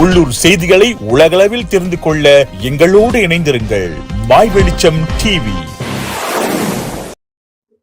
உள்ளூர் செய்திகளை உலகளவில் தெரிந்து கொள்ள எங்களோடு இணைந்திருங்கள். மாய் வெளிச்சம் டிவி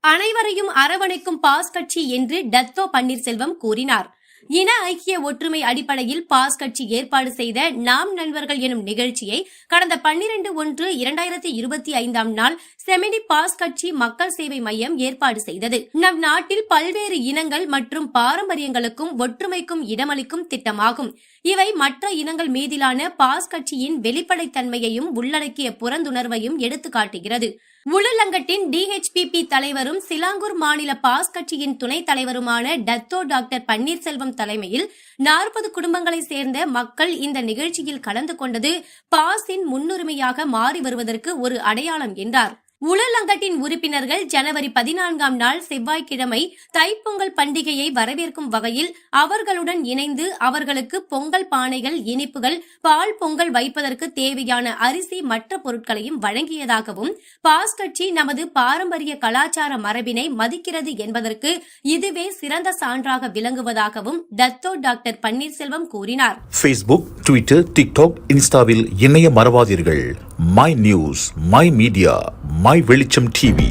அனைவரையும் அரவணைக்கும் பாஸ் கட்சி என்று டத்தோ பன்னீர்செல்வம் கூறினார். இன ஐக்கிய ஒற்றுமை அடிப்படையில் பாஸ் கட்சி ஏற்பாடு செய்த நாம் நண்பர்கள் எனும் நிகழ்ச்சியை கடந்த பன்னிரண்டு ஒன்று இரண்டாயிரத்தி இருபத்தி ஐந்தாம் நாள் செமினி பாஸ் கட்சி மக்கள் சேவை மையம் ஏற்பாடு செய்தது. நம் நாட்டில் பல்வேறு இனங்கள் மற்றும் பாரம்பரியங்களுக்கும் ஒற்றுமைக்கும் இடமளிக்கும் திட்டமாகும். இவை மற்ற இனங்கள் மீதிலான பாஸ் கட்சியின் வெளிப்படைத்தன்மையையும் உள்ளடக்கிய புறந்துணர்வையும் எடுத்துக்காட்டுகிறது. உளுலங்கட்டின் டிஹெச்பிபி தலைவரும் சிலாங்கூர் மாநில பாஸ் கட்சியின் துணைத் தலைவருமான டத்தோ டாக்டர் பன்னீர்செல்வம் தலைமையில் நாற்பது குடும்பங்களைச் சேர்ந்த மக்கள் இந்த நிகழ்ச்சியில் கலந்து கொண்டது பாஸின் முன்னுரிமையாக மாறி வருவதற்கு ஒரு அடையாளம் என்றார். உளலங்கட்டின் உறுப்பினர்கள் ஜனவரி பதினான்காம் நாள் செவ்வாய்க்கிழமை தைப்பொங்கல் பண்டிகையை வரவேற்கும் வகையில் அவர்களுடன் இணைந்து அவர்களுக்கு பொங்கல் பானைகள் இனிப்புகள் பால் பொங்கல் வைப்பதற்கு தேவையான அரிசி மற்ற பொருட்களையும் வழங்கியதாகவும் பாஸ் கட்சி நமது பாரம்பரிய கலாச்சார மரபினை மதிக்கிறது என்பதற்கு இதுவே சிறந்த சான்றாக விளங்குவதாகவும் டத்தோ டாக்டர் பன்னீர்செல்வம் கூறினார். ஃபேஸ்புக் ட்விட்டர் டிக்டாக் இன்ஸ்டாவில் இணைய மறவாதீர்கள் my news my media my Velicham TV